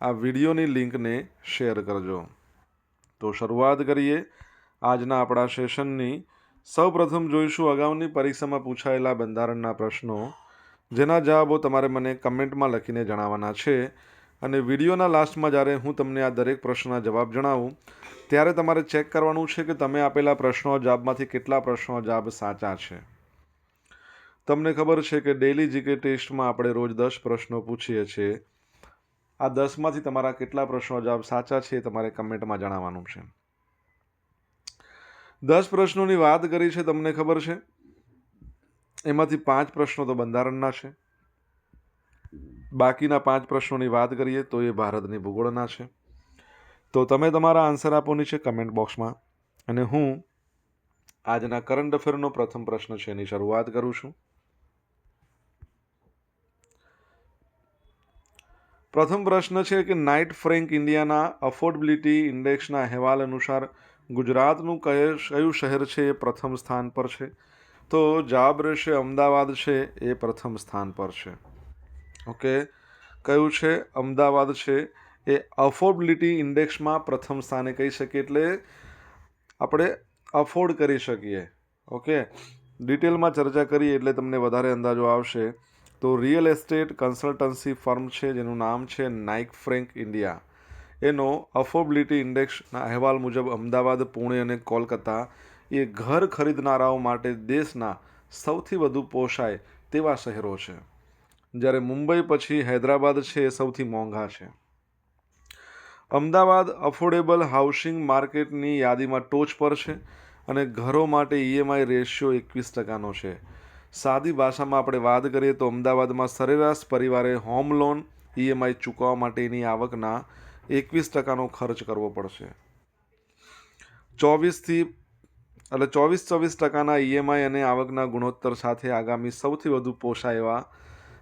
આ વિડીયોની લિંકને શેર કરજો. તો શરૂઆત કરીએ આજના આપણા સેશનની. સૌપ્રથમ જોઈશું અગાઉની પરીક્ષામાં પૂછાયેલા બંધારણના પ્રશ્નો, જેના જવાબો તમારે મને કમેન્ટમાં લખીને જણાવવાના છે. અને વિડીયોના લાસ્ટમાં જ્યારે હું તમને આ દરેક પ્રશ્નના જવાબ જણાવું, ત્યારે તમારે ચેક કરવાનું છે કે તમે આપેલા પ્રશ્નો જવાબમાંથી કેટલા પ્રશ્નો જવાબ સાચા છે. તમને ખબર છે કે ડેલી જીકે ટેસ્ટમાં આપણે રોજ દસ પ્રશ્નો પૂછીએ છીએ. આ દસમાંથી તમારા કેટલા પ્રશ્નો જવાબ સાચા છે તમારે કમેન્ટમાં જણાવવાનું છે. દસ પ્રશ્નોની વાત કરી છે તમને ખબર છે? એમાંથી પાંચ પ્રશ્નો તો બંધારણના છે. બાકીના પાંચ પ્રશ્નોની વાત કરીએ તો એ ભારતની ભૂગોળના છે. તો તમે તમારા આન્સર આપવાની છે કમેન્ટ બોક્સમાં. અને હું આજના કરંટ અફેરનો પ્રથમ પ્રશ્ન છે એની શરૂઆત કરું છું. પ્રથમ પ્રશ્ન છે કે નાઇટ ફ્રેન્ક ઇન્ડિયાના અફોર્ડબિલિટી ઇન્ડેક્સના અહેવાલ અનુસાર ગુજરાતનું કયું શહેર છે એ પ્રથમ સ્થાન પર છે? તો જવાબ રહેશે અમદાવાદ છે, એ પ્રથમ સ્થાન પર છે. ઓકે? કયું છે? અમદાવાદ છે. એ અફોર્ડબિલિટી ઇન્ડેક્સમાં પ્રથમ સ્થાને કહી શકીએ એટલે આપણે અફોર્ડ કરી શકીએ. ઓકે? ડિટેલમાં ચર્ચા કરીએ એટલે તમને વધારે અંદાજો આવશે. તો રિયલ એસ્ટેટ કન્સલ્ટન્સી ફર્મ છે, જેનું નામ છે નાઇક ફ્રેન્ક ઇન્ડિયા એનો અફોર્બિલિટી ઇન્ડેક્સના અહેવાલ મુજબ અમદાવાદ, પુણે અને કોલકાતા એ ઘર ખરીદનારાઓ માટે દેશના સૌથી વધુ પોષાય તેવા શહેરો છે. જ્યારે મુંબઈ પછી હૈદરાબાદ છે એ સૌથી મોંઘા છે. અમદાવાદ અફોર્ડેબલ હાઉસિંગ માર્કેટની યાદીમાં ટોચ પર છે અને ઘરો માટે ઈએમઆઈ રેશિયો એકવીસ ટકાનો છે. સાદી ભાષામાં આપણે વાત કરીએ તો અમદાવાદમાં સરેરાશ પરિવારે હોમ લોન ઈએમઆઈ ચૂકવવા માટેની આવકના એકવીસ ટકાનો ખર્ચ કરવો પડશે. ચોવીસથી એટલે ચોવીસ ચોવીસ ટકાના ઈએમઆઈ અને આવકના ગુણોત્તર સાથે આગામી સૌથી વધુ પોષાય એવા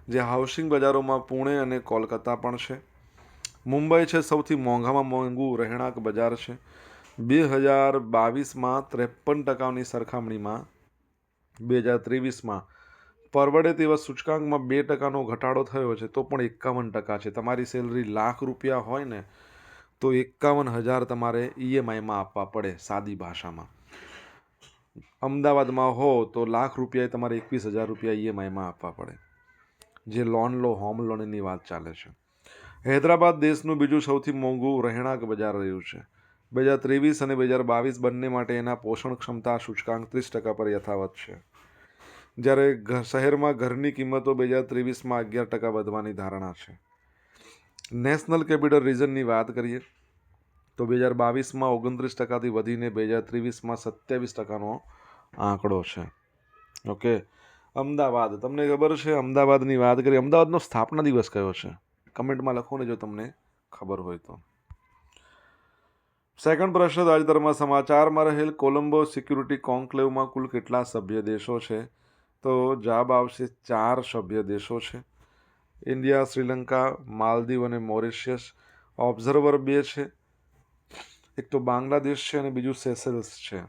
જે હાઉસિંગ બજારોમાં પુણે અને કોલકાતા પણ છે. મુંબઈ છે સૌથી મોંઘામાં મોંઘું રહેણાંક બજાર છે. બે હજાર બાવીસમાં ત્રેપન ટકાની સરખામણીમાં બે હજાર ત્રેવીસમાં. પરવડે તેવા સૂચકાંકમાં બે ટકાનો ઘટાડો થયો છે, તો પણ એકાવન ટકા છે. તમારી સેલરી લાખ રૂપિયા હોય ને, તો એકાવન હજાર તમારે ઈએમઆઈમાં આપવા પડે સાદી ભાષામાં. અમદાવાદમાં હો, તો લાખ રૂપિયા તમારે એકવીસ હજાર રૂપિયા ઈએમઆઈમાં આપવા પડે. જે લોન લો, હોમ લોનની વાત ચાલે છે. હૈદરાબાદ દેશનું બીજું સૌથી મોંઘું રહેણાંક બજાર રહ્યું છે. બે હજાર ત્રેવીસ અને બે હજાર બાવીસ બંને માટે એના પોષણ ક્ષમતા સૂચકાંક ત્રીસ ટકા પર યથાવત છે. જ્યારે શહેરમાં ઘરની કિંમતો બે હજાર ત્રેવીસમાં અગિયાર ટકા વધવાની ધારણા છે. નેશનલ કેપિટલ રિઝનની વાત કરીએ, તો બે હજાર બાવીસમાં ઓગણત્રીસ ટકાથી વધીને બે હજાર ત્રેવીસમાં સત્યાવીસ ટકાનો આંકડો છે. ઓકે, અમદાવાદ, તમને ખબર છે અમદાવાદની વાત કરીએ, અમદાવાદનો સ્થાપના દિવસ કયો છે? કમેન્ટમાં લખો ને જો તમને ખબર હોય તો. સેકન્ડ પ્રશ્ન તાજેતરમાં સમાચારમાં રહેલ કોલંબો સિક્યુરિટી કોન્ક્લેવમાં કુલ કેટલા સભ્ય દેશો છે? તો જવાબ આવશે ચાર સભ્ય દેશો છે. ઇન્ડિયા, શ્રીલંકા, માલદીવ અને મોરિશિયસ. ઓબ્ઝર્વર બે છે. એક તો બાંગ્લાદેશ છે અને બીજું સેસેલ્સ છે.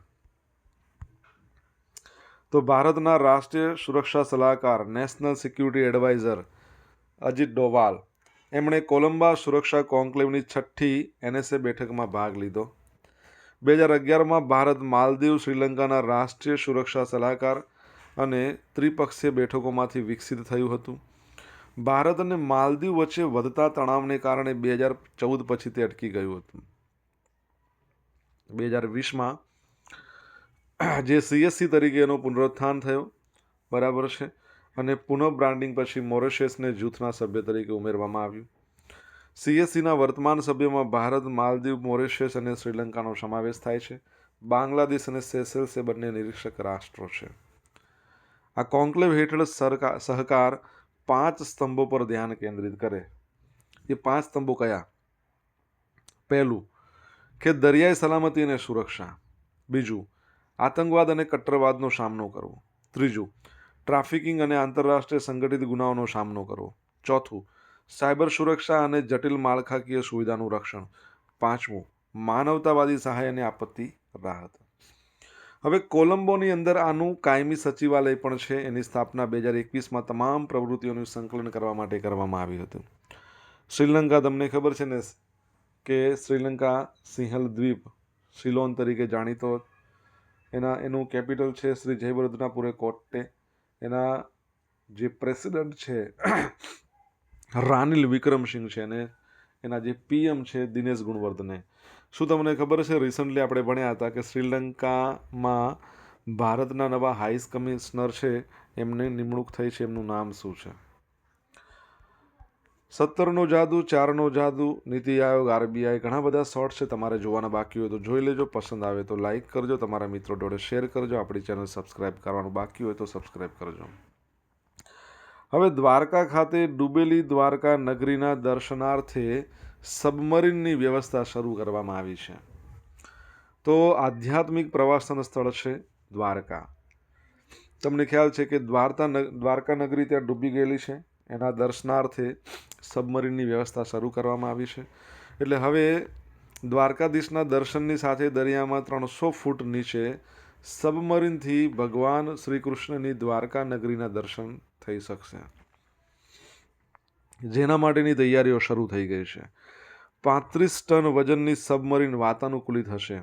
તો ભારતના રાષ્ટ્રીય સુરક્ષા સલાહકાર, national security advisor Ajit Doval એમણે કોલંબા સુરક્ષા કોન્ક્લેવની છઠ્ઠી એનએસએ બેઠકમાં ભાગ લીધો. બે હજાર અગિયારમાં ભારત માલદીવ શ્રીલંકાના રાષ્ટ્રીય સુરક્ષા સલાહકાર અને ત્રિપક્ષીય બેઠકોમાંથી વિકસિત થયું હતું. ભારત અને માલદીવ વચ્ચે વધતા તણાવને કારણે બે હજાર ચૌદ પછી તે અટકી ગયું હતું. બે હજાર વીસમાં જે સીએસસી તરીકે એનો પુનરુત્થાન થયો. બરાબર છે. અને પુનઃ બ્રાન્ડિંગ પછી મોરેશિયસને જૂથના સભ્ય તરીકે ઉમેરવામાં આવ્યું. સીએસસીના વર્તમાન સભ્યોમાં ભારત, માલદીવ, મોરેશિયસ અને શ્રીલંકાનો સમાવેશ થાય છે. બાંગ્લાદેશ અને સેસેલ્સ એ બંને નિરીક્ષક રાષ્ટ્રો છે. આ કોન્ક્લેવ હેઠળ સરકાર, સહકાર પાંચ સ્તંભો પર ધ્યાન કેન્દ્રિત કરે. એ પાંચ સ્તંભો કયા? પહેલું કે દરિયાઈ સલામતી અને સુરક્ષા. બીજું, આતંકવાદ અને કટ્ટરવાદનો સામનો કરવો. ત્રીજું ટ્રાફિકિંગ અને આંતરરાષ્ટ્રીય સંગઠિત ગુનાઓનો સામનો કરવો. ચોથું, સાયબર સુરક્ષા અને જટિલ માળખાકીય સુવિધાનું રક્ષણ. પાંચમું, માનવતાવાદી સહાય અને આપત્તિ રાહત. હવે કોલંબોની અંદર આનું કાયમી સચિવાલય પણ છે. એની સ્થાપના બે હજાર એકવીસમાં તમામ પ્રવૃત્તિઓનું સંકલન કરવા માટે કરવામાં આવ્યું હતું. શ્રીલંકા, તમને ખબર છે ને કે શ્રીલંકા સિંહલ દ્વીપ સિલોન તરીકે જાણીતો એના, એનું કેપિટલ છે શ્રી જયવર્ધનાપુરે કોટ્ટે. એના જે પ્રેસિડન્ટ છે, રાનિલ વિક્રમસિંહ છે અને એના જે પીએમ છે દિનેશ ગુણવર્ધને. શું તમને ખબર છે રિસન્ટલી આપણે ભણ્યા હતા કે શ્રીલંકામાં ભારતના નવા હાઈસ કમિશનર છે, એમની નિમણૂક થઈ છે, એમનું નામ શું છે? સત્તરનો જાદુ, ચારનો જાદુ, નીતિ આયોગ, આરબીઆઈ ઘણા બધા શોર્ટ છે, તમારે જોવાના બાકી હોય તો જોઈ લેજો, પસંદ આવે તો લાઇક કરજો, તમારા મિત્રો જોડે શેર કરજો, આપણી ચેનલ સબસ્ક્રાઈબ કરવાનું બાકી હોય તો સબસ્ક્રાઇબ કરજો. હવે દ્વારકા ખાતે ડૂબેલી દ્વારકા નગરીના દર્શનાર્થે સબમરીનની વ્યવસ્થા શરૂ કરવામાં આવી છે. તો આધ્યાત્મિક પ્રવાસન સ્થળ છે દ્વારકા. તમને ખ્યાલ છે કે દ્વારકા દ્વારકા નગરી ત્યાં ડૂબી ગયેલી છે? એના દર્શનાર્થે સબમરીનની વ્યવસ્થા શરૂ કરવામાં આવી છે. એટલે હવે દ્વારકાધીશના દર્શનની સાથે દરિયામાં ત્રણસો ફૂટ નીચે સબમરીનથી ભગવાન શ્રી કૃષ્ણની દ્વારકા નગરીના દર્શન થઈ શકશે. જેના માટેની તૈયારીઓ શરૂ થઈ ગઈ છે. પાંત્રીસ ટન વજનની સબમરીન વાતાનુકૂલિત હશે.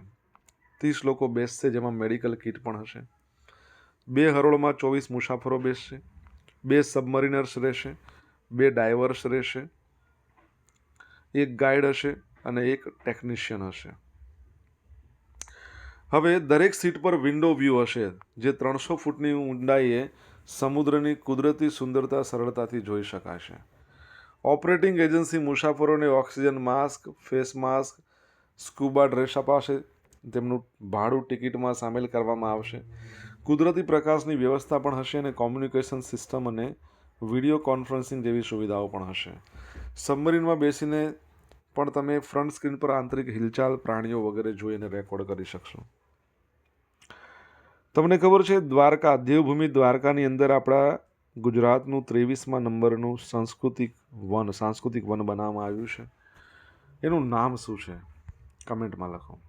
ત્રીસ લોકો બેસશે જેમાં મેડિકલ કિટ પણ હશે. બે હરોળમાં ચોવીસ મુસાફરો બેસશે. બે સબમરીનર્સ રહેશે, બે ડાઇવર્સ રહેશે, એક ગાઈડ હશે અને એક ટેકનિશિયન હશે. હવે દરેક સીટ પર વિન્ડો વ્યૂ હશે, જે ત્રણસો ફૂટની ઊંડાઈએ સમુદ્રની કુદરતી સુંદરતા, સરળતાથી જોઈ શકાશે. ઓપરેટિંગ એજન્સી મુસાફરોને oxygen mask face mask scuba dress અપાશે, તેમનું ભાડું ટિકિટમાં સામેલ કરવામાં આવશે. કુદરતી પ્રકાશની વ્યવસ્થા પણ હશે અને કોમ્યુનિકેશન સિસ્ટમ અને વીડિયો કોન્ફરન્સિંગ જેવી સુવિધાઓ પણ હશે. સબમરીનમાં બેસીને પણ તમે ફ્રન્ટ સ્ક્રીન પર આંતરિક હિલચાલ, પ્રાણીઓ વગેરે જોઈને રેકોર્ડ કરી શકશો. તમને ખબર છે, દ્વારકા, દેવભૂમિ દ્વારકાની અંદર આપણા ગુજરાતનું ત્રેવીસમાં નંબરનું સાંસ્કૃતિક વન સાંસ્કૃતિક વન બનાવવામાં આવ્યું છે. એનું નામ શું છે? કમેન્ટમાં લખો.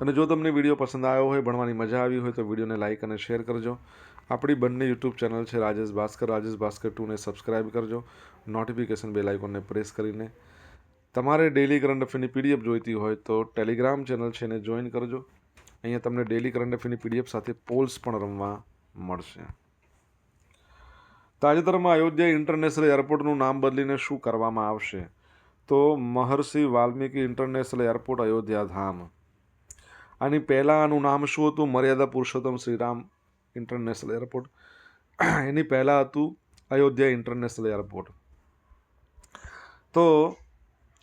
અને જો તમને વીડિયો પસંદ આવ્યો હોય, ભણવાની મજા આવી હોય, તો વિડીયોને લાઇક અને શેર કરજો. આપણી બંને યુટ્યુબ ચેનલ છે રાજેશ ભાસ્કર રાજેશ ભાસ્કર ટુને સબસ્ક્રાઇબ કરજો. નોટિફિકેશન બેલ આઇકોનને પ્રેસ કરીને. તમારે ડેલી કરંટ અફેરની પીડીએફ જોઈતી હોય, તો ટેલિગ્રામ ચેનલ છે એને જોઈન કરજો. અહીંયા તમને ડેલી કરંટ અફેરની પીડીએફ સાથે પોલ્સ પણ રમવા મળશે. તાજેતરમાં અયોધ્યા ઇન્ટરનેશનલ એરપોર્ટનું નામ બદલીને શું કરવામાં આવશે? તો મહર્ષિ વાલ્મીકી ઇન્ટરનેશનલ એરપોર્ટ અયોધ્યા ધામ. આની પહેલાં આનું નામ શું હતું? મર્યાદા પુરુષોત્તમ શ્રીરામ ઇન્ટરનેશનલ એરપોર્ટ એની પહેલાં હતું અયોધ્યા ઇન્ટરનેશનલ એરપોર્ટ તો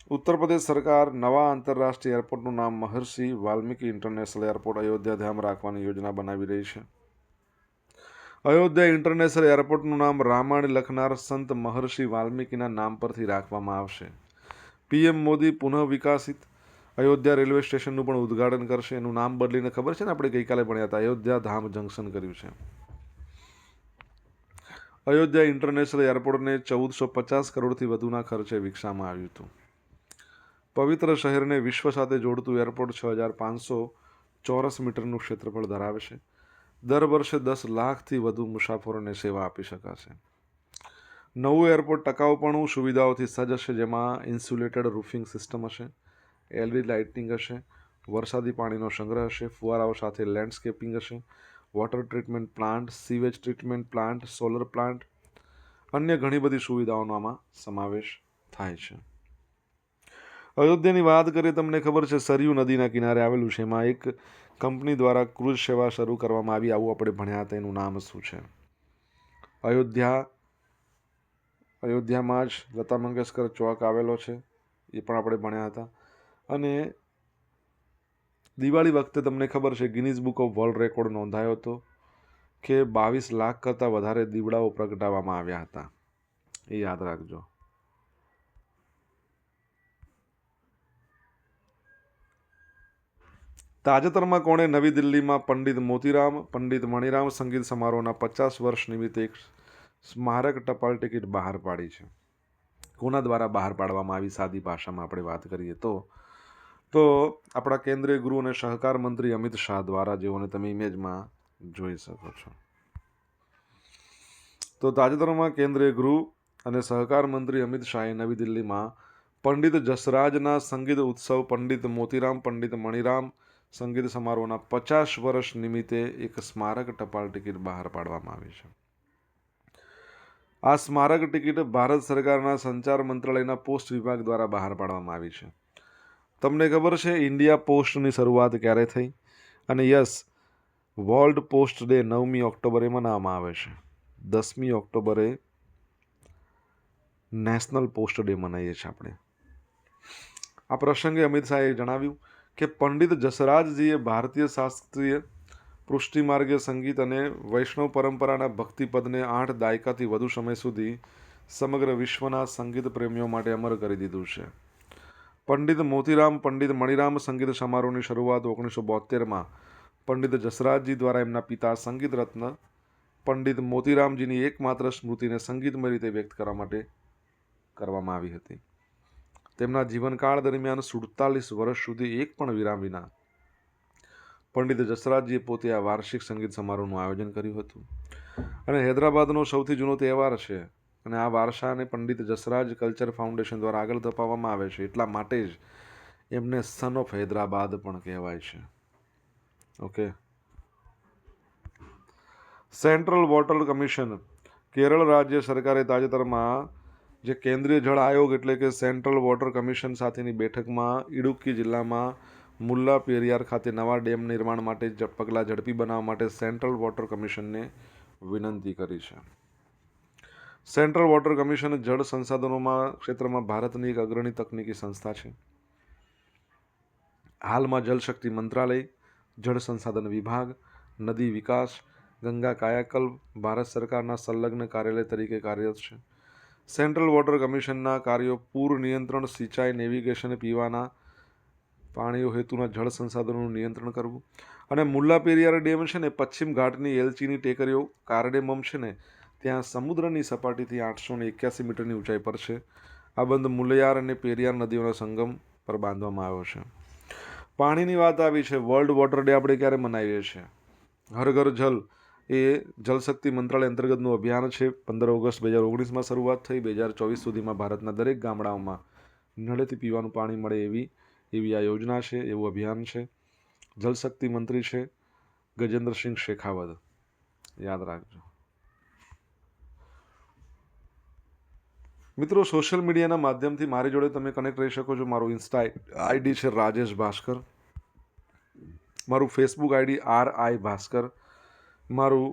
ઉત્તર પ્રદેશ સરકાર નવા આંતરરાષ્ટ્રીય એરપોર્ટનું નામ મહર્ષિ વાલ્મીકી ઇન્ટરનેશનલ એરપોર્ટ અયોધ્યા ધામ રાખવાની યોજના બનાવી રહી છે. અયોધ્યા ઇન્ટરનેશનલ એરપોર્ટનું નામ રામાયણ લખનાર સંત મહર્ષિ વાલ્મીકીના નામ પરથી રાખવામાં આવશે. પીએમ મોદી પુનઃ વિકાસિત અયોધ્યા રેલવે સ્ટેશનનું પણ ઉદ્ઘાટન કરશે. એનું નામ બદલીને ખબર છે ને? આપણે ગઈકાલે ભણ્યા હતા. અયોધ્યા ધામ જંકશન કર્યું છે. અયોધ્યા ઇન્ટરનેશનલ એરપોર્ટને ચૌદસો પચાસ કરોડથી વધુના ખર્ચે વિકસાવવામાં આવ્યું હતું. પવિત્ર શહેરને વિશ્વ સાથે જોડતું એરપોર્ટ છ હજાર પાંચસો ચોરસ મીટરનું ક્ષેત્રફળ ધરાવે છે. દર વર્ષે દસ લાખથી વધુ મુસાફરોને સેવા આપી શકાશે. નવું એરપોર્ટ ટકાઉપણું સુવિધાઓથી સજ્જ હશે જેમાં ઇન્સ્યુલેટેડ રૂફિંગ સિસ્ટમ હશે. એલઈડી લાઇટિંગ હશે, વરસાદી પાણીનો સંગ્રહ હશે, ફુવારાઓ સાથે લેન્ડસ્કેપિંગ હશે water treatment plant sewage treatment plant solar plant અન્ય ઘણી બધી સુવિધાઓનો આમાં સમાવેશ થાય છે. અયોધ્યાની વાત કરીએ, તમને ખબર છે, સરયુ નદીના કિનારે આવેલું છે, એમાં એક કંપની દ્વારા ક્રૂઝ સેવા શરૂ કરવામાં આવી, આવું આપણે ભણ્યા હતા, એનું નામ શું છે? અયોધ્યા, અયોધ્યામાં જ લતા મંગેશકર ચોક આવેલો છે, એ પણ આપણે ભણ્યા હતા. અને દિવાળી વખતે તમને ખબર છે Guinness book of world record નોંધાયો હતો કે બાવીસ લાખ કરતાં વધારે દીવડાઓ પ્રગટાવવામાં આવ્યા હતા. એ યાદ રાખજો. તાજેતરમાં કોણે નવી દિલ્હીમાં પંડિત મોતીરામ, પંડિત મણિરામ સંગીત સમારોહના પચાસ વર્ષ નિમિત્તે એક સ્મારક ટપાલ ટિકિટ બહાર પાડી છે. કોના દ્વારા બહાર પાડવામાં આવી સાદી ભાષામાં આપણે વાત કરીએ તો તો આપણા કેન્દ્રીય ગૃહ અને સહકાર મંત્રી અમિત શાહ દ્વારા જેઓને તમે ઇમેજમાં જોઈ શકો છો. તો તાજેતરમાં કેન્દ્રીય ગૃહ અને સહકાર મંત્રી અમિત શાહે નવી દિલ્હીમાં પંડિત જસરાજના સંગીત ઉત્સવ, પંડિત મોતીરામ, પંડિત મણિરામ સંગીત સમારોહના પચાસ વર્ષ નિમિત્તે એક સ્મારક ટપાલ ટિકિટ બહાર પાડવામાં આવી છે. આ સ્મારક ટિકિટ ભારત સરકારના સંચાર મંત્રાલયના પોસ્ટ વિભાગ દ્વારા બહાર પાડવામાં આવી છે. તમને ખબર છે ઇન્ડિયા પોસ્ટની શરૂઆત ક્યારે થઈ? અને યસ વર્લ્ડ પોસ્ટ ડે નવમી ઓક્ટોબરે મનાવવામાં આવે છે. દસમી ઓક્ટોબરે નેશનલ પોસ્ટ ડે મનાવીએ છીએ આપણે. આ પ્રસંગે અમિત શાહે જણાવ્યું કે પંડિત જસરાજજીએ ભારતીય શાસ્ત્રીય પૃષ્ટિમાર્ગીય સંગીત અને વૈષ્ણવ પરંપરાના ભક્તિપદને આઠ દાયકાથી વધુ સમય સુધી સમગ્ર વિશ્વના સંગીત પ્રેમીઓ માટે અમર કરી દીધું છે. પંડિત મોતીરામ, પંડિત મણિરામ સંગીત સમારોહની શરૂઆત ઓગણીસો બોતેરમાં પંડિત જસરાજજી દ્વારા એમના પિતા સંગીત રત્ન પંડિત મોતીરામજીની એકમાત્ર સ્મૃતિને સંગીતમય રીતે વ્યક્ત કરવા માટે કરવામાં આવી હતી. તેમના જીવનકાળ દરમિયાન સુડતાલીસ વર્ષ સુધી એક પણ વિરામ વિના પંડિત જસરાજજીએ પોતે આ વાર્ષિક સંગીત સમારોહનું આયોજન કર્યું હતું. અને હૈદરાબાદનો સૌથી જૂનો તહેવાર છે. અને આ વારસાને પંડિત જસરાજ કલ્ચર ફાઉન્ડેશન દ્વારા આગળ ધપાવવામાં આવે છે એટલા માટે જ એમને સન ઓફ હૈદરાબાદ પણ કહેવાય છે. Okay. Central water commission, Kerala રાજ્ય સરકારે તાજેતરમાં જે કેન્દ્રીય જળ આયોગ એટલે કે સેન્ટ્રલ વોટર કમિશન સાથેની બેઠકમાં ઇડુક્કી જિલ્લામાં મુલ્લા પેરિયાર ખાતે નવા ડેમ નિર્માણ માટે પગલાં ઝડપી બનાવવા માટે સેન્ટ્રલ વોટર કમિશનને વિનંતી કરી છે. સેન્ટ્રલ વોટર કમિશન જળ સંસાધનોમાં ક્ષેત્રમાં ભારતની એક અગ્રણી તકનીકી સંસ્થા છે. હાલમાં જલશક્તિ મંત્રાલય, જળ સંસાધન વિભાગ, નદી વિકાસ, ગંગા કાયાકલ્પ, ભારત સરકારના સંલગ્ન કાર્યાલય તરીકે કાર્યરત છે. સેન્ટ્રલ વોટર કમિશનના કાર્યો પૂર નિયંત્રણ, સિંચાઈ, નેવિગેશન પીવાના પાણીઓ હેતુના જળ સંસાધનોનું નિયંત્રણ કરવું. અને મુલ્લા પેરિયાર ડેમ છે ને, પશ્ચિમ ઘાટની એલચીની ટેકરીઓ કારડેમમ છે ને ત્યાં સમુદ્રની સપાટીથી આઠસો ને એક્યાસી મીટરની ઊંચાઈ પર છે. આ બંધ મુલયાર અને પેરિયાર નદીઓના સંગમ પર બાંધવામાં આવ્યો છે. પાણીની વાત આવી છે. વર્લ્ડ વોટર ડે આપણે ક્યારે મનાવીએ છીએ? હર ઘર જલ એ જલશક્તિ મંત્રાલય અંતર્ગતનું અભિયાન છે. પંદર ઓગસ્ટ બે હજાર ઓગણીસમાં શરૂઆત થઈ. બે હજાર ચોવીસ સુધીમાં ભારતના દરેક ગામડાઓમાં નળેથી પીવાનું પાણી મળે એવી એવી આ યોજના છે, એવું અભિયાન છે. જલશક્તિ મંત્રી છે ગજેન્દ્રસિંહ શેખાવત. યાદ રાખજો. મિત્રો સોશિયલ મીડિયાના માધ્યમથી મારી જોડે તમે કનેક્ટ રહી શકો છો. મારું ઇન્સ્ટા આઈડી છે રાજેશ ભાસ્કર. મારું Facebook ID R I Bhaskar. મારું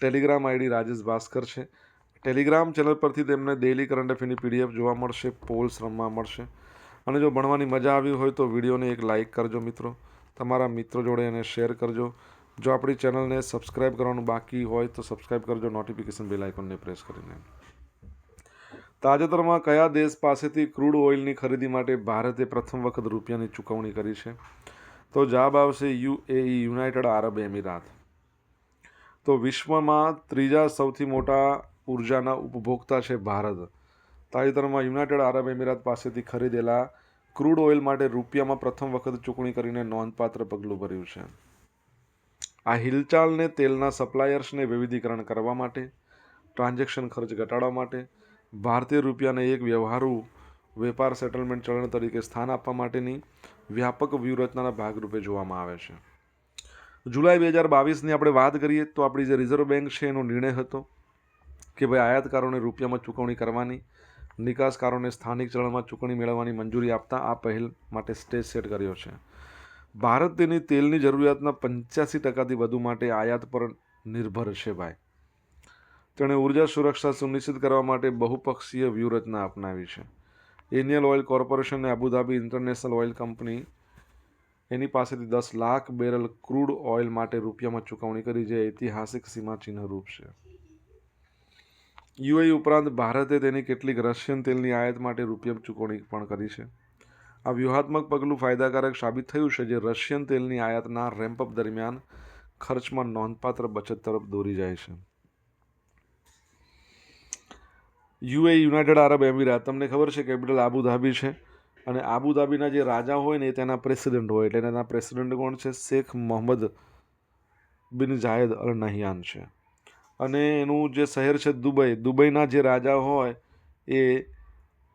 ટેલિગ્રામ આઈડી રાજેશ ભાસ્કર છે. ટેલિગ્રામ ચેનલ પરથી તેમને ડેલી કરંટ અફેરની પીડીએફ જોવા મળશે પોલ્સ રમવા મળશે. અને જો ભણવાની મજા આવી હોય તો વિડીયોને એક લાઇક કરજો મિત્રો. તમારા મિત્રો જોડે એને શેર કરજો. જો આપણી ચેનલને સબસ્ક્રાઇબ કરવાનું બાકી હોય તો સબસ્ક્રાઇબ કરજો. નોટિફિકેશન બેલ આઇકોનને પ્રેસ કરીને. તાજેતરમાં કયા દેશ પાસેથી ક્રૂડ ઓઇલની ખરીદી માટે ભારતે પ્રથમ વખત રૂપિયાની ચૂકવણી કરી છે? તો જવાબ આવશે યુએઈ, યુનાઇટેડ આરબ એમિરાત. તો વિશ્વમાં ત્રીજા સૌથી મોટા ઉર્જાના ઉપભોક્તા છે ભારત. તાજેતરમાં યુનાઇટેડ આરબ એમિરાત પાસેથી ખરીદેલા ક્રૂડ ઓઇલ માટે રૂપિયામાં પ્રથમ વખત ચૂકવણી કરીને નોંધપાત્ર પગલું ભર્યું છે. આ હિલચાલને તેલના સપ્લાયર્સને વિવિધીકરણ કરવા માટે, ટ્રાન્ઝેક્શન ખર્ચ ઘટાડવા માટે ભારતીય રૂપિયાને એક વ્યવહારુ વેપાર સેટલમેન્ટ ચલણ તરીકે સ્થાન આપવા માટેની વ્યાપક વ્યૂહરચનાના ભાગરૂપે જોવામાં આવે છે. જુલાઈ બે હજાર બાવીસની આપણે વાત કરીએ તો આપણી જે રિઝર્વ બેંક છે એનો નિર્ણય હતો કે ભાઈ આયાતકારોને રૂપિયામાં ચૂકવણી કરવાની, નિકાસકારોને સ્થાનિક ચલણમાં ચૂકવણી મેળવવાની મંજૂરી આપતા આ પહેલ માટે સ્ટેજ સેટ કર્યો છે. ભારત તેની તેલની જરૂરિયાતના પંચ્યાસી ટકાથી વધુ માટે આયાત પર નિર્ભર છે ભાઈ. તેણે ઊર્જા સુરક્ષા સુનિશ્ચિત કરવા માટે બહુપક્ષીય વ્યૂહરચના અપનાવી છે. ઇન્ડિયન ઓઇલ કોર્પોરેશન અને Abu Dhabi international oil company એની પાસેથી દસ લાખ બેરલ ક્રૂડ ઓઇલ માટે રૂપિયામાં ચૂકવણી કરી, જે ઐતિહાસિક સીમાચિહ્ન રૂપ છે. યુએઈ ઉપરાંત ભારતે તેની કેટલીક રશિયન તેલની આયાત માટે રૂપિયા ચૂકવણી પણ કરી છે. આ વ્યૂહાત્મક પગલું ફાયદાકારક સાબિત થયું છે, જે રશિયન તેલની આયાતના રેમ્પઅપ દરમિયાન ખર્ચમાં નોંધપાત્ર બચત તરફ દોરી જાય છે. UA united Arab Emirates. તમને ખબર છે કેપિટલ આબુધાબી છે અને આબુધાબીના જે રાજા હોય ને તેના પ્રેસિડેન્ટ હોય એટલે તેના પ્રેસિડેન્ટ કોણ છે? શેખ મોહમ્મદ બિન જાયદ અલ નહિયાન છે. અને એનું જે શહેર છે દુબઈ, દુબઈના જે રાજા હોય એ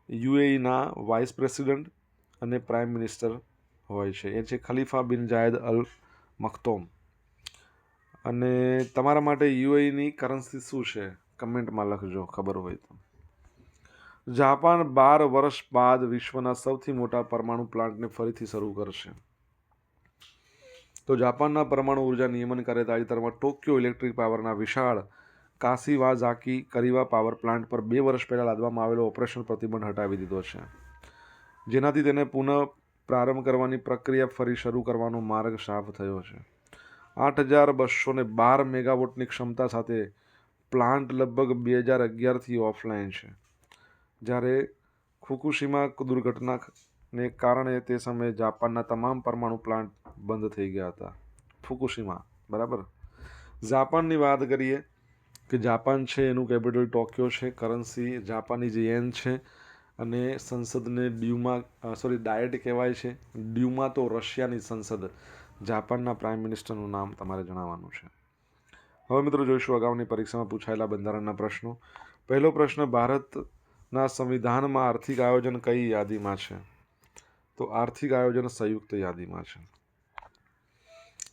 યુએઈના વાઇસ પ્રેસિડેન્ટ અને પ્રાઇમ મિનિસ્ટર હોય છે. એ છે ખલીફા બિન જાયદ અલ મખતોમ. અને તમારા માટે યુએઈની કરન્સી શું છે? કમેન્ટમાં લખજો, ખબર હોય તો. જાપાન બાર વર્ષ બાદ વિશ્વના સૌથી મોટા પરમાણુ પ્લાન્ટને ફરીથી શરૂ કરશે. તો જાપાનના પરમાણુ ઊર્જા નિયમનકારે તાજેતરમાં ટોક્યો ઇલેક્ટ્રિક પાવરના વિશાળ કાશીવાઝાકી કરીવા પાવર પ્લાન્ટ પર બે વર્ષ પહેલાં લાદવામાં આવેલો ઓપરેશન પ્રતિબંધ હટાવી દીધો છે. જેનાથી તેને પુનઃ પ્રારંભ કરવાની પ્રક્રિયા ફરી શરૂ કરવાનો માર્ગ સાફ થયો છે. આઠ હજાર બસો ને બાર મેગાવોટની ક્ષમતા સાથે પ્લાન્ટ લગભગ બે હજાર અગિયારથી ઓફલાઈન છે. જ્યારે ફુકુશીમા દુર્ઘટનાને કારણે તે સમયે જાપાનના તમામ પરમાણુ પ્લાન્ટ બંધ થઈ ગયા હતા. ફુકુશીમા, બરાબર? જાપાનની વાત કરીએ કે જાપાન છે, એનું કેપિટલ ટોક્યો છે, કરન્સી જાપાની જે યેન છે અને સંસદને ડ્યુમા સોરી ડાયટ કહેવાય છે. ડ્યુમા તો રશિયાની સંસદ, જાપાનના પ્રાઇમ મિનિસ્ટરનું નામ તમારે જણાવવાનું છે. હવે મિત્રો જોઈશું, અગાઉની પરીક્ષામાં પૂછાયેલા બંધારણના પ્રશ્નો. પહેલો પ્રશ્ન ભારતના સંવિધાનમાં આર્થિક આયોજન કઈ યાદીમાં છે? તો આર્થિક આયોજન સંયુક્ત યાદીમાં છે.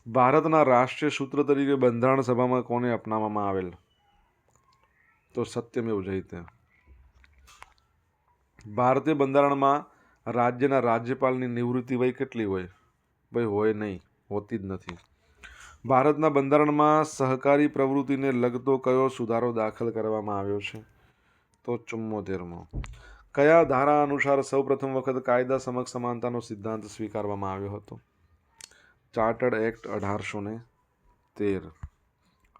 ભારતના રાષ્ટ્રીય સૂત્ર તરીકે બંધારણ સભામાં કોને અપનાવવામાં આવેલ? તો સત્યમેવ જયતે. ભારતીય બંધારણમાં રાજ્યના રાજ્યપાલની નિવૃત્તિ વય કેટલી હોય? ભાઈ હોય નહીં, હોતી જ નથી. ભારતના બંધારણમાં સહકારી પ્રવૃત્તિને લગતો કયો સુધારો દાખલ કરવામાં આવ્યો છે? તો ચુમ્મોતેરમો કયા ધારા અનુસાર સૌપ્રથમ વખત કાયદા સમક્ષ સમાનતાનો સિદ્ધાંત સ્વીકારવામાં આવ્યો હતો? ચાર્ટર્ડ એક્ટ અઢારસો ને તેર.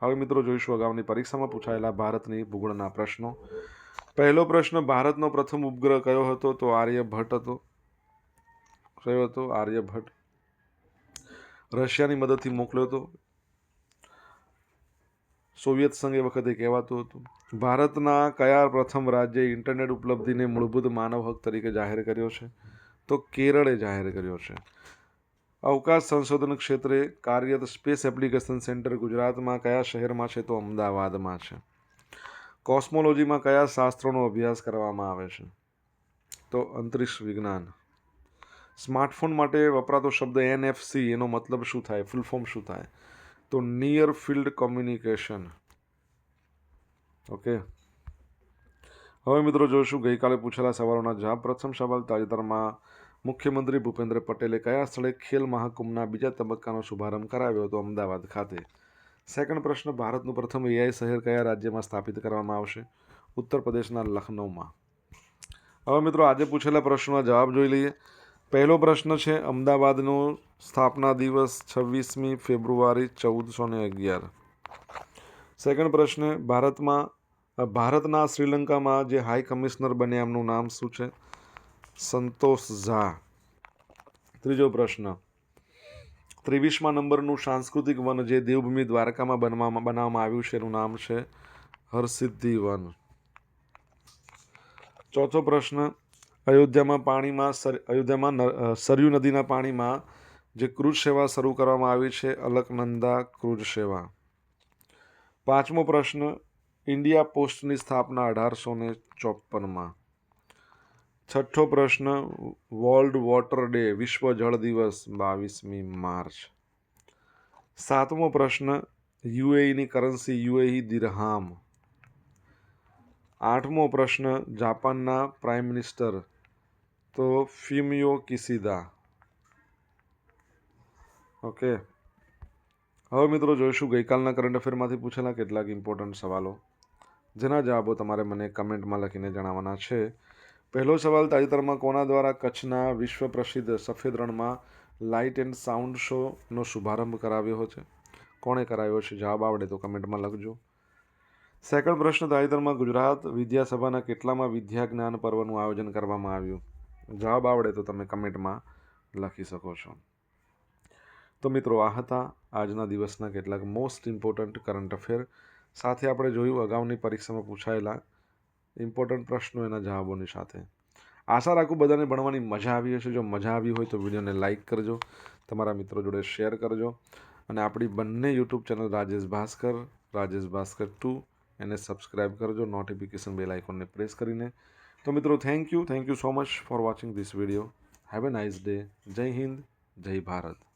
હવે મિત્રો જોઈશું અગાઉની પરીક્ષામાં પૂછાયેલા ભારતની ભૂગોળના પ્રશ્નો. પહેલો પ્રશ્ન, ભારતનો પ્રથમ ઉપગ્રહ કયો હતો? તો આર્યભટ્ટ હતો. કયો હતો? આર્યભટ્ટ. રશિયાની મદદથી મોકલ્યો હતો. સોવિયત સંઘ એ વખતે કહેવાતું હતું. ભારતના કયા પ્રથમ રાજ્યે ઇન્ટરનેટ ઉપલબ્ધિને મૂળભૂત માનવ હક તરીકે જાહેર કર્યો છે? તો કેરળે જાહેર કર્યો છે. અવકાશ સંશોધન ક્ષેત્રે કાર્યરત સ્પેસ એપ્લિકેશન સેન્ટર ગુજરાતમાં કયા શહેરમાં છે તો અમદાવાદમાં છે. કોસ્મોલોજીમાં કયા શાસ્ત્રોનો અભ્યાસ કરવામાં આવે છે? તો અંતરિક્ષ વિજ્ઞાન. સ્માર્ટફોન માટે વપરાતો શબ્દ એનએફસી એનો મતલબ શું થાય? ફૂલ ફોર્મ શું થાય? તો નિયર ફિલ્ડ કોમ્યુનિકેશન ઓકે હવે મિત્રો જોઈશું, ગઈકાલે પૂછેલા સવાલોના જવાબ. પ્રથમ સવાલ તાજેતરમાં મુખ્યમંત્રી ભૂપેન્દ્ર પટેલે કયા સ્થળે ખેલ મહાકુંભના બીજા તબક્કાનો શુભારંભ કરાવ્યો હતો અમદાવાદ ખાતે? સેકન્ડ પ્રશ્ન, ભારતનું પ્રથમ એઆઈ શહેર કયા રાજ્યમાં સ્થાપિત કરવામાં આવશે? ઉત્તર પ્રદેશના લખનૌમાં હવે મિત્રો આજે પૂછેલા પ્રશ્નોના જવાબ જોઈ લઈએ. પહેલો પ્રશ્ન છે, અમદાવાદનો સ્થાપના દિવસ છવ્વીસમી ફેબ્રુઆરી ચૌદસો ને અગિયાર. સેકન્ડ પ્રશ્ન, ભારતમાં ભારતના શ્રીલંકામાં જે હાઈ કમિશનર બન્યા એમનું નામ શું છે? સંતોષ ઝા. ત્રીજો પ્રશ્ન ત્રેવીસમા નંબરનું સાંસ્કૃતિક વન જે દેવભૂમિ દ્વારકામાં બનવામાં, બનાવવામાં આવ્યું છે એનું નામ છે હરસિદ્ધિ વન ચોથો પ્રશ્ન, અયોધ્યામાં પાણીમાં અયોધ્યામાં સરયુ નદીના પાણીમાં જે ક્રૂઝ સેવા શરૂ કરવામાં આવી છે, અલકનંદા ક્રૂઝ સેવા. પાંચમો પ્રશ્ન, ઇન્ડિયા પોસ્ટની સ્થાપના અઢારસો ને ચોપનમાં છઠ્ઠો પ્રશ્ન, વર્લ્ડ વોટર ડે, વિશ્વ જળ દિવસ, બાવીસમી માર્ચ. સાતમો પ્રશ્ન, યુએઈની કરન્સી, યુએઈ દિરહામ. આઠમો પ્રશ્ન, જાપાનના પ્રાઇમ મિનિસ્ટર તો ફિમિયો કિસિદા ઓકે. હવે મિત્રો જોઈશું ગઈકાલના કરંટ અફેરમાંથી પૂછેલા કેટલાક ઇમ્પોર્ટન્ટ સવાલો, જેના જવાબો તમારે મને કમેન્ટમાં લખીને જણાવવાના છે. પહેલો સવાલ, તાજેતરમાં કોના દ્વારા કચ્છના વિશ્વ પ્રસિદ્ધ સફેદ રણમાં લાઇટ એન્ડ સાઉન્ડ શોનો શુભારંભ કરાવ્યો છે? કોણે કરાવ્યો છે? જવાબ આવડે તો કમેન્ટમાં લખજો. સેકન્ડ પ્રશ્ન, તાજેતરમાં ગુજરાત વિદ્યાસભાના કેટલામાં વિદ્યા જ્ઞાન પર્વનું આયોજન કરવામાં આવ્યું? જવાબ આવડે તો તમે કમેન્ટમાં લખી શકો છો. તો મિત્રો, આ હતા આજના દિવસના કેટલાક મોસ્ટ ઇમ્પોર્ટન્ટ કરંટ અફેર સાથે આપણે જોયું અગાઉની પરીક્ષામાં પૂછાયેલા ઇમ્પોર્ટન્ટ પ્રશ્નો એના જવાબોની સાથે. આશા રાખું બધાને ભણવાની મજા આવી હશે. જો મજા આવી હોય તો વિડીયોને લાઇક કરજો, તમારા મિત્રો જોડે શેર કરજો. અને આપણી બંને YouTube channel Rajesh Bhaskar Rajesh Bhaskar two એને સબસ્ક્રાઇબ કરજો નોટિફિકેશન બેલ આઇકોનને પ્રેસ કરીને. તો મિત્રો thank you thank you so much for watching this video have a nice day Jai Hind, Jai Bharat.